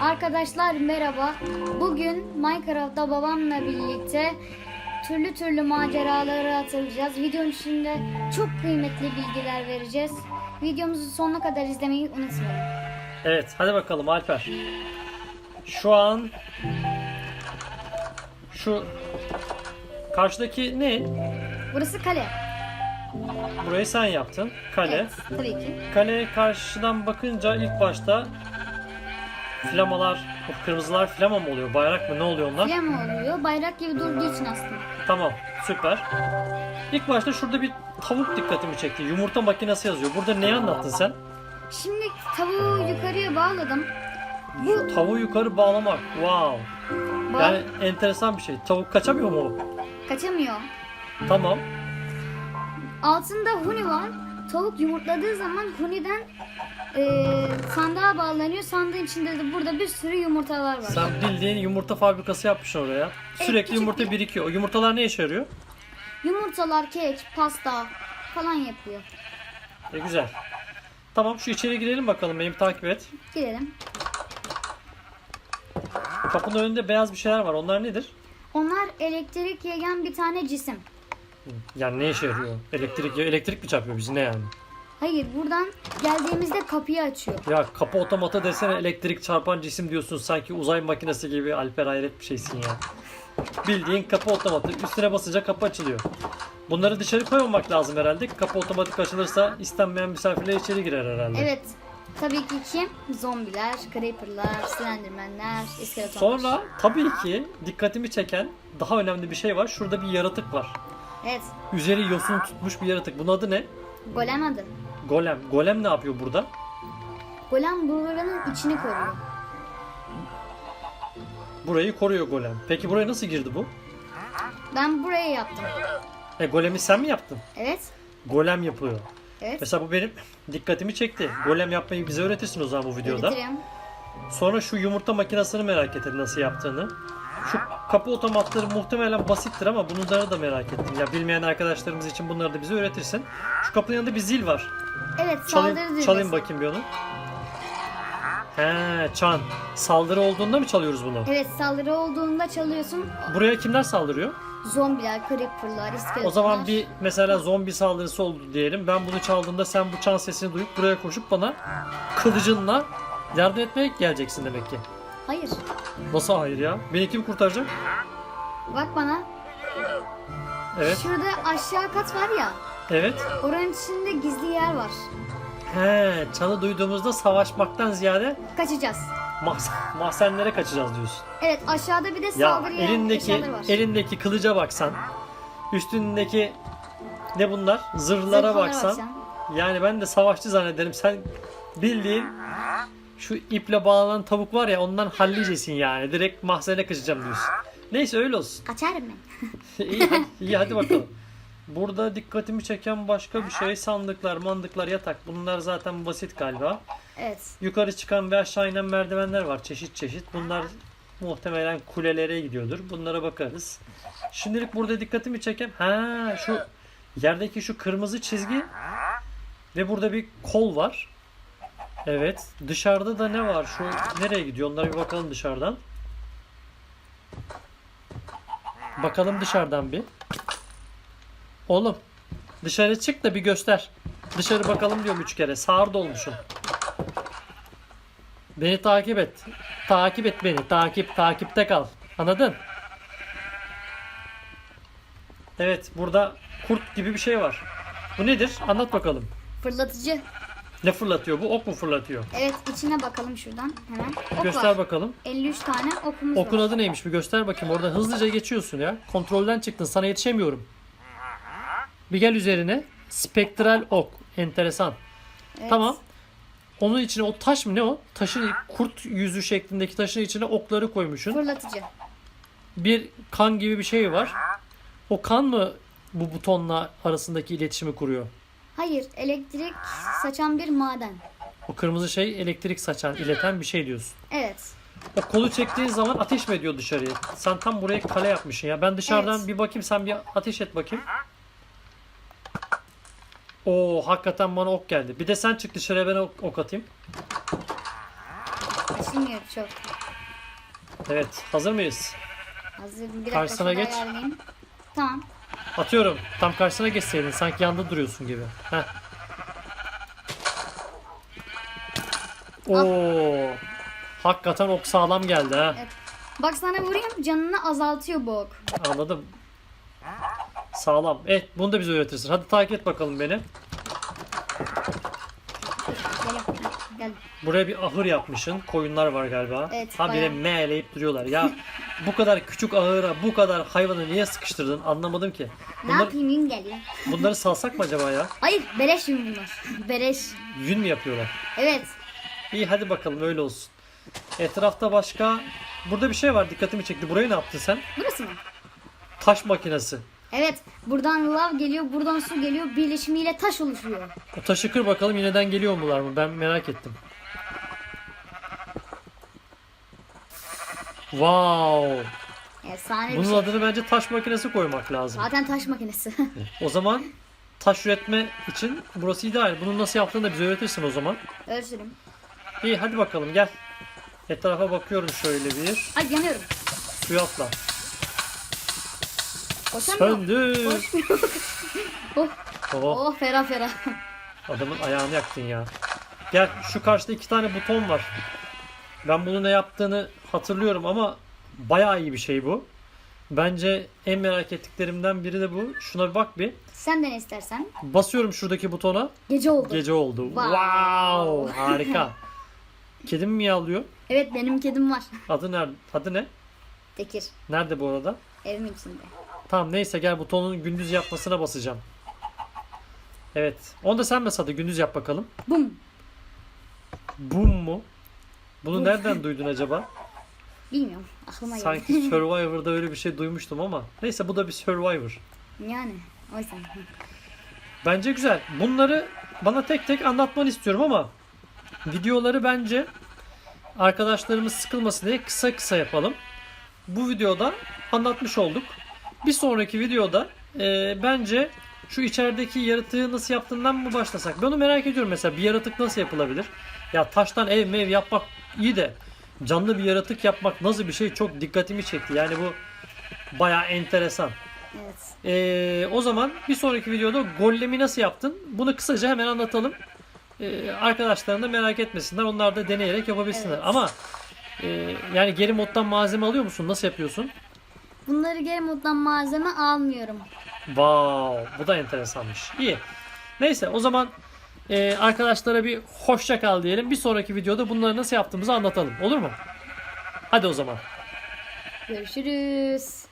Arkadaşlar merhaba. Bugün Minecraft'ta babamla birlikte türlü türlü maceraları hatırlayacağız. Videonun içinde çok kıymetli bilgiler vereceğiz. Videomuzu sonuna kadar izlemeyi unutmayın. Evet hadi bakalım Alper. Şu an şu karşıdaki ne? Burası kale. Burayı sen yaptın. Kale. Evet, tabii ki. Kale karşıdan bakınca ilk başta flamalar, o kırmızılar flama mı oluyor? Bayrak mı? Ne oluyor onlar? Flama oluyor. Bayrak gibi durduğu için aslında. Tamam, süper. İlk başta şurada bir tavuk dikkatimi çekti. Yumurta makinesi yazıyor. Burada neyi anlattın sen? Şimdi tavuğu yukarıya bağladım. Bu Tavuğu yukarı bağlamak. Wow. bağ Yani enteresan bir şey. Tavuk kaçamıyor mu? kaçamıyor. Tamam. Altında huni var. Tavuk yumurtladığı zaman huniden eee sandığa bağlanıyor. Sandığın içinde de burada bir sürü yumurtalar var. Sen bildiğin yumurta fabrikası yapmışsın oraya. Sürekli küçük yumurta bir- birikiyor. O yumurtalar ne işe yarıyor? Yumurtalar, kek, pasta falan yapıyor. E güzel. Tamam şu içeri girelim bakalım. Beni bir takip et. Gidelim. Kapının önünde beyaz bir şeyler var. Onlar nedir? Onlar elektrik yayan bir tane cisim. Yani ne işe yarıyor? Elektrik elektrik mi çarpıyor bizi ne yani? Hayır buradan geldiğimizde kapıyı açıyor. Ya kapı otomata desene elektrik çarpan cisim diyorsun sanki uzay makinesi gibi Alper hayret bir şeysin ya. Bildiğin kapı otomatı üstüne basınca kapı açılıyor. Bunları dışarı koymamak lazım herhalde. Kapı otomatik açılırsa istenmeyen misafirler içeri girer herhalde. Evet. Tabii ki kim? Zombiler, creeperlar, slendermanler, iskeletonlar. Sonra tabii ki dikkatimi çeken daha önemli bir şey var. Şurada bir yaratık var. Evet. Üzeri yosun tutmuş bir yaratık. Bunun adı ne? Golem adı. Golem. Golem ne yapıyor burada? Golem buranın içini koruyor. Burayı koruyor golem. Peki buraya nasıl girdi bu? Ben buraya yaptım. E golemi sen mi yaptın? Evet. Golem yapıyor. Evet. Mesela bu benim dikkatimi çekti. Golem yapmayı bize öğretirsin o zaman bu videoda. Öğretirim. Sonra şu yumurta makinesini merak ettim nasıl yaptığını. Şu kapı otomatları muhtemelen basittir ama bunları da merak ettim. Ya bilmeyen arkadaşlarımız için bunları da bize öğretirsin. Şu kapının yanında bir zil var. Evet saldırı Çalayım, düğmesi. çalayım bakayım bir onu. He, çan. Saldırı olduğunda mı çalıyoruz bunu? Evet saldırı olduğunda çalıyorsun. Buraya kimler saldırıyor? Zombiler, creeperlar, iskeletonlar. O zaman bir mesela zombi saldırısı oldu diyelim. Ben bunu çaldığımda sen bu çan sesini duyup buraya koşup bana kılıcınla yardım etmeye geleceksin demek ki. Hayır. Nasıl hayır ya? Beni kim kurtaracak? Bak bana. Evet. Şurada aşağı kat var ya. Evet. Oranın içinde gizli yer var. He, çanı duyduğumuzda savaşmaktan ziyade Kaçacağız. mahs- mahzenlere kaçacağız diyorsun. Evet aşağıda bir de Ya saldırıya elindeki eşyalar var. elindeki kılıca baksan, üstündeki ne bunlar? Zırhlara Zırhlara baksan. Yani ben de savaşçı zannederim. Sen bildiğin şu iple bağlanan tavuk var ya ondan hallicesin yani. Direkt mahzene kaçacağım diyorsun. Neyse öyle olsun. Kaçarım ben. iyi, hadi, iyi hadi bakalım. Burada dikkatimi çeken başka bir şey sandıklar, mandıklar, yatak. Bunlar zaten basit galiba. Evet. Yukarı çıkan ve aşağı inen merdivenler var çeşit çeşit. Bunlar muhtemelen kulelere gidiyordur. Bunlara bakarız. Şimdilik burada dikkatimi çeken ha şu yerdeki şu kırmızı çizgi ve burada bir kol var. Evet. Dışarıda da ne var? Şu nereye gidiyor? Onlara bir bakalım dışarıdan. Bakalım dışarıdan bir. Oğlum dışarı çık da bir göster. Dışarı bakalım diyorum üç kere. Sağır dolmuşum. Beni takip et. Takip et beni. Takip, takipte kal. Anladın? Evet, burada kurt gibi bir şey var. Bu nedir? Anlat bakalım. Fırlatıcı. Ne fırlatıyor bu? Ok mu fırlatıyor? Evet içine bakalım şuradan hemen. Ok Göster var. bakalım. 53 tane okumuz Okun var. adı neymiş bir göster bakayım. Orada hızlıca geçiyorsun ya. Kontrolden çıktın. Sana yetişemiyorum. Bir gel üzerine. Spektral ok. Enteresan. Evet. Tamam. Onun içine o taş mı ne o? Taşın kurt yüzü şeklindeki taşın içine okları koymuşsun. Fırlatıcı. Bir kan gibi bir şey var. O kan mı bu butonla arasındaki iletişimi kuruyor? Hayır elektrik saçan bir maden. O kırmızı şey elektrik saçan, ileten bir şey diyorsun. Evet. O kolu çektiğin zaman ateş mi ediyor dışarıya? Sen tam buraya kale yapmışsın ya. Ben dışarıdan Evet. bir bakayım sen bir ateş et bakayım. Oo hakikaten bana ok geldi. Bir de sen çık dışarıya ben ok, ok atayım. Açılmıyor çok. Evet hazır mıyız? Hazır. Bir dakika Karşısına şurada geç. ayarlayayım. Tamam. Atıyorum. Tam karşısına geçseydin. Sanki yanda duruyorsun gibi. Heh. Oo. Hakikaten ok sağlam geldi ha. Evet. Bak sana vurayım canını azaltıyor bu ok. Anladım. Sağlam. Evet bunu da bize öğretirsin. Hadi takip et bakalım beni. Gel. Buraya bir ahır yapmışsın. Koyunlar var galiba. Evet, ha bir de bayağı. meğleyip duruyorlar. Ya bu kadar küçük ahıra bu kadar hayvanı niye sıkıştırdın anlamadım ki. Ne Bunlar, yapayım yün gel ya. bunları salsak mı acaba ya? Hayır beleş yün bunlar. Beleş. Yün mü yapıyorlar? Evet. İyi hadi bakalım öyle olsun. Etrafta başka... Burada bir şey var dikkatimi çekti. Burayı ne yaptın sen? Burası mı? Taş makinesi. Evet. Buradan lav geliyor, buradan su geliyor. Birleşimiyle taş oluşuyor. O taşı kır bakalım yineden geliyor mular mı? Ben merak ettim. Wow. Efsane bir Bunun şey. adını bence taş makinesi koymak lazım. Zaten taş makinesi. O zaman taş üretme için burası ideal. Bunu nasıl yaptığını da bize öğretirsin o zaman. Ölçürüm. İyi hadi bakalım gel. Etrafa bakıyorum şöyle bir. Ay yanıyorum. Suya atla. Koşan mı? Söndü. Oh, Oh, oh ferah ferah. adamın ayağını yaktın ya. Gel şu karşıda iki tane buton var. Ben bunu ne yaptığını hatırlıyorum ama bayağı iyi bir şey bu. Bence en merak ettiklerimden biri de bu. Şuna bir bak bir. Sen de ne istersen. Basıyorum şuradaki butona. Gece oldu. Gece oldu. Wow. Wow, harika. Kedim mi miyavlıyor? Evet benim kedim var. Adı nerede? Adı ne? Tekir. Nerede bu arada? Evimin içinde. Tamam neyse gel butonun gündüz yapmasına basacağım. Evet. Onu da sen bas hadi gündüz yap bakalım. Bum. Bum mu? Bunu nereden duydun acaba? Bilmiyorum. Aklıma geldi. Sanki Survivor'da öyle bir şey duymuştum ama. Neyse bu da bir Survivor. yani. O yüzden. Bence güzel. Bunları bana tek tek anlatmanı istiyorum ama videoları bence arkadaşlarımız sıkılmasın diye kısa kısa yapalım. Bu videoda anlatmış olduk. Bir sonraki videoda e, bence şu içerideki yaratığı nasıl yaptığından mı başlasak? Ben onu merak ediyorum mesela bir yaratık nasıl yapılabilir? Ya taştan ev mev yapmak iyi de canlı bir yaratık yapmak nasıl bir şey çok dikkatimi çekti. Yani bu bayağı enteresan. Evet. Ee, o zaman bir sonraki videoda gollemi nasıl yaptın? Bunu kısaca hemen anlatalım. Ee, arkadaşlarım da merak etmesinler. Onlar da deneyerek yapabilsinler. Evet. Ama e, yani geri moddan malzeme alıyor musun? Nasıl yapıyorsun? Bunları geri moddan malzeme almıyorum. Wow, bu da enteresanmış. İyi. Neyse o zaman e, arkadaşlara bir hoşça kal diyelim. Bir sonraki videoda bunları nasıl yaptığımızı anlatalım. Olur mu? Hadi o zaman. Görüşürüz.